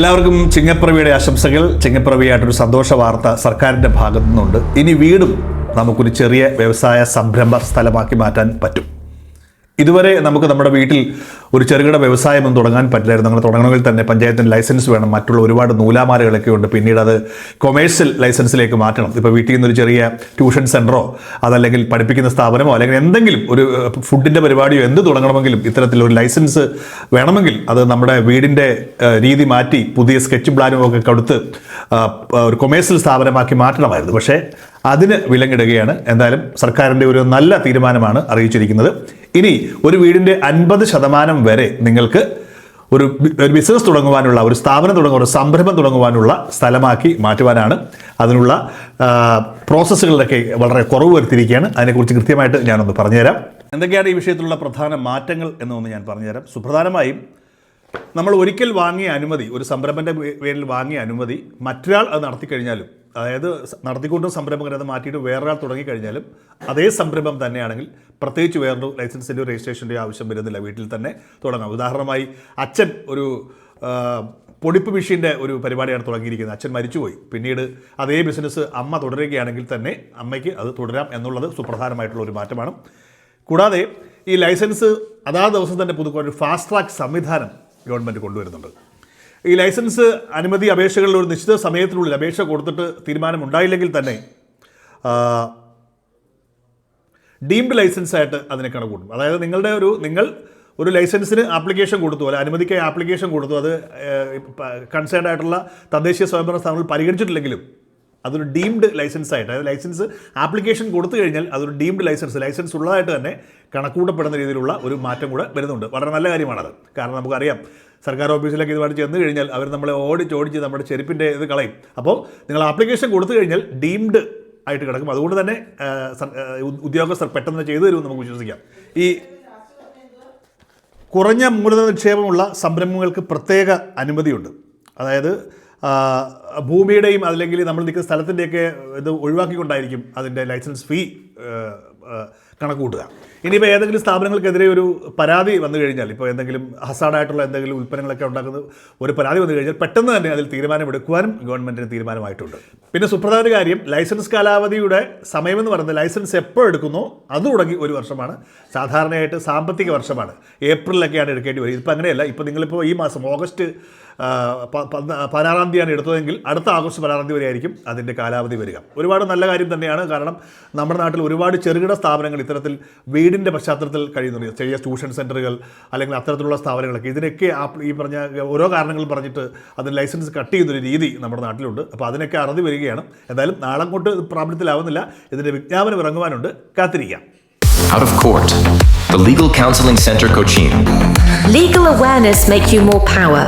എല്ലാവർക്കും ചിങ്ങപ്പിറവിയുടെ ആശംസകൾ. ചിങ്ങപ്പിറവിയായിട്ടൊരു സന്തോഷ വാർത്ത സർക്കാരിന്റെ ഭാഗത്തു നിന്നുണ്ട് ഇനി വീടും നമുക്കൊരു ചെറിയ വ്യവസായ സംരംഭ സ്ഥലമാക്കി മാറ്റാൻ പറ്റും. ഇതുവരെ നമുക്ക് നമ്മുടെ വീട്ടിൽ ഒരു ചെറുകിട വ്യവസായം ഒന്നും തുടങ്ങാൻ പറ്റില്ലായിരുന്നു. അങ്ങനെ തുടങ്ങണമെങ്കിൽ തന്നെ പഞ്ചായത്തിന് ലൈസൻസ് വേണം. മറ്റുള്ള ഒരുപാട് നൂലാമാലകളൊക്കെ ഉണ്ട്. പിന്നീട് അത് കൊമേഴ്സ്യൽ ലൈസൻസിലേക്ക് മാറ്റണം. ഇപ്പോൾ വീട്ടിൽ നിന്നൊരു ചെറിയ ട്യൂഷൻ സെന്ററോ അതല്ലെങ്കിൽ പഠിപ്പിക്കുന്ന സ്ഥാപനമോ അല്ലെങ്കിൽ എന്തെങ്കിലും ഒരു ഫുഡിന്റെ പരിപാടിയോ എന്ത് തുടങ്ങണമെങ്കിലും ഇത്തരത്തിലൊരു ലൈസൻസ് വേണമെങ്കിൽ അത് നമ്മുടെ വീടിന്റെ രീതി മാറ്റി പുതിയ സ്കെച്ച് പ്ലാനും ഒക്കെ കൊടുത്ത് ഒരു കൊമേഴ്സ്യൽ സ്ഥാപനമാക്കി മാറ്റണമായിരുന്നു. പക്ഷേ അതിന് വിലങ്ങിടുകയാണ്. എന്തായാലും സർക്കാരിന്റെ ഒരു നല്ല തീരുമാനമാണ് അറിയിച്ചിരിക്കുന്നത്. ഇനി ഒരു വീടിന്റെ അൻപത് ശതമാനം വരെ നിങ്ങൾക്ക് ഒരു ഒരു ബിസിനസ് തുടങ്ങുവാനുള്ള ഒരു സ്ഥാപനം തുടങ്ങുക ഒരു സംരംഭം തുടങ്ങുവാനുള്ള സ്ഥലമാക്കി മാറ്റുവാനാണ് അതിനുള്ള പ്രോസസ്സുകളിലൊക്കെ വളരെ കുറവ് വരുത്തിയിരിക്കുകയാണ്. അതിനെക്കുറിച്ച് കൃത്യമായിട്ട് ഞാനൊന്ന് പറഞ്ഞുതരാം. എന്തൊക്കെയാണ് ഈ വിഷയത്തിലുള്ള പ്രധാന മാറ്റങ്ങൾ എന്നൊന്ന് ഞാൻ പറഞ്ഞുതരാം. സുപ്രധാനമായും നമ്മൾ ഒരിക്കൽ വാങ്ങിയ അനുമതി ഒരു സംരംഭന്റെ പേരിൽ വാങ്ങിയ അനുമതി മറ്റൊരാൾ അത് നടത്തിക്കഴിഞ്ഞാലും അതായത് നടത്തിക്കൊണ്ടും സംരംഭം അത് മാറ്റിയിട്ട് വേറൊരാൾ തുടങ്ങിക്കഴിഞ്ഞാലും അതേ സംരംഭം തന്നെയാണെങ്കിൽ പ്രത്യേകിച്ച് വേറൊരു ലൈസൻസിന്റെയോ രജിസ്ട്രേഷന്റെയോ ആവശ്യം വരുന്നില്ല. വീട്ടിൽ തന്നെ തുടങ്ങാം. ഉദാഹരണമായി അച്ഛൻ ഒരു പൊടിപ്പ് മെഷീന്റെ ഒരു പരിപാടിയാണ് തുടങ്ങിയിരിക്കുന്നത്. അച്ഛൻ മരിച്ചുപോയി. പിന്നീട് അതേ ബിസിനസ് അമ്മ തുടരുകയാണെങ്കിൽ തന്നെ അമ്മയ്ക്ക് അത് തുടരാം എന്നുള്ളത് സുപ്രധാനമായിട്ടുള്ള ഒരു മാറ്റമാണ്. കൂടാതെ ഈ ലൈസൻസ് അതാ ദിവസം തന്നെ പുതുക്കുവാൻ ഒരു ഫാസ്റ്റ് ട്രാക്ക് സംവിധാനം ഗവൺമെന്റ് കൊണ്ടുവരുന്നുണ്ട്. ഈ ലൈസൻസ് അനുമതി അപേക്ഷകളിൽ ഒരു നിശ്ചിത സമയത്തിനുള്ളിൽ അപേക്ഷ കൊടുത്തിട്ട് തീരുമാനമുണ്ടായില്ലെങ്കിൽ തന്നെ ഡീംഡ് ലൈസൻസ് ആയിട്ട് അതിനെ കണക്കൂട്ടും അതായത് നിങ്ങളുടെ ഒരു നിങ്ങൾ ഒരു ലൈസൻസിന് ആപ്ലിക്കേഷൻ കൊടുത്തു അല്ല അനുമതിക്കായി ആപ്ലിക്കേഷൻ കൊടുത്തു അത് കൺസേൺഡ് ആയിട്ടുള്ള തദ്ദേശീയ സ്വയംഭരണ സ്ഥാപനങ്ങൾ പരിഗണിച്ചിട്ടില്ലെങ്കിലും അതൊരു ഡീംഡ് ലൈസൻസ് ആയിട്ട് അതായത് ലൈസൻസ് ആപ്ലിക്കേഷൻ കൊടുത്തു കഴിഞ്ഞാൽ അതൊരു ഡീംഡ് ലൈസൻസ് ലൈസൻസ് ഉള്ളതായിട്ട് തന്നെ കണക്കൂട്ടപ്പെടുന്ന രീതിയിലുള്ള ഒരു മാറ്റം കൂടെ വരുന്നുണ്ട്. വളരെ നല്ല കാര്യമാണത്. കാരണം നമുക്കറിയാം സർക്കാർ ഓഫീസിലേക്ക് ഇതുമായിട്ട് ചെന്ന് കഴിഞ്ഞാൽ അവർ നമ്മളെ ഓടിച്ച് ഓടിച്ച് നമ്മുടെ ചെരുപ്പിന്റെ ഇത് കളയും. അപ്പോൾ നിങ്ങൾ ആപ്ലിക്കേഷൻ കൊടുത്തു കഴിഞ്ഞാൽ ഡീംഡ് ആയിട്ട് കിടക്കും. അതുകൊണ്ട് തന്നെ ഉദ്യോഗസ്ഥർ പെട്ടെന്ന് ചെയ്തു തരുമെന്ന് നമുക്ക് വിശ്വസിക്കാം. ഈ കുറഞ്ഞ മൂലധന നിക്ഷേപമുള്ള സംരംഭങ്ങൾക്ക് പ്രത്യേക അനുമതിയുണ്ട്. അതായത് ഭൂമിയുടെയും അല്ലെങ്കിൽ നമ്മൾ നിൽക്കുന്ന സ്ഥലത്തിന്റെയൊക്കെ ഇത് ഒഴിവാക്കിക്കൊണ്ടായിരിക്കും അതിന്റെ ലൈസൻസ് ഫീ കണക്ക് കൂട്ടുക ഇനിയിപ്പോൾ ഏതെങ്കിലും സ്ഥാപനങ്ങൾക്കെതിരെ ഒരു പരാതി വന്നു കഴിഞ്ഞാൽ ഇപ്പോൾ എന്തെങ്കിലും ഹസാഡായിട്ടുള്ള എന്തെങ്കിലും ഉൽപ്പന്നങ്ങളൊക്കെ ഉണ്ടാക്കുന്ന ഒരു പരാതി വന്നു കഴിഞ്ഞാൽ പെട്ടെന്ന് തന്നെ അതിൽ തീരുമാനമെടുക്കുവാനും ഗവൺമെന്റിന് തീരുമാനമായിട്ടുണ്ട്. പിന്നെ സുപ്രധാന കാര്യം ലൈസൻസ് കാലാവധിയുടെ സമയമെന്ന് പറയുന്നത് ലൈസൻസ് എപ്പോൾ എടുക്കുന്നു? അത് തുടങ്ങി ഒരു വർഷമാണ്. സാധാരണയായിട്ട് സാമ്പത്തിക വർഷമാണ്. ഏപ്രിലൊക്കെയാണ് എടുക്കേണ്ടി വരിക. ഇപ്പോൾ അങ്ങനെയല്ല. ഇപ്പോൾ നിങ്ങളിപ്പോൾ ഈ മാസം ഓഗസ്റ്റ് പതിനാറാം തീയതിയാണ് എടുത്തതെങ്കിൽ അടുത്ത ആഗസ്റ്റ് പതിനാറാം തീയതി വരെ ആയിരിക്കും അതിന്റെ കാലാവധി വരിക. ഒരുപാട് നല്ല കാര്യം തന്നെയാണ്. കാരണം നമ്മുടെ നാട്ടിൽ ഒരുപാട് ചെറുകിട സ്ഥാപനങ്ങൾ ഇത്തരത്തിൽ വീടിന്റെ പശ്ചാത്തലത്തിൽ കഴിയുന്നുണ്ട്. ചെറിയ ട്യൂഷൻ സെന്ററുകൾ അല്ലെങ്കിൽ അത്തരത്തിലുള്ള സ്ഥാപനങ്ങളൊക്കെ ഇതിനൊക്കെ ഈ പറഞ്ഞ ഓരോ കാരണങ്ങൾ പറഞ്ഞിട്ട് അതിന് ലൈസൻസ് കട്ട് ചെയ്യുന്നൊരു രീതി നമ്മുടെ നാട്ടിലുണ്ട്. അപ്പോൾ അതിനൊക്കെ അറുതി വരികയാണ്. എന്തായാലും നാളെ കൊണ്ട് പ്രാബല്യത്തിലാവുന്നില്ല. ഇതിന്റെ വിജ്ഞാപനം ഇറങ്ങുവാനുണ്ട്. കാത്തിരിക്കാം. Out of Court, the Legal Counseling Center Cochin. Legal awareness make you more power.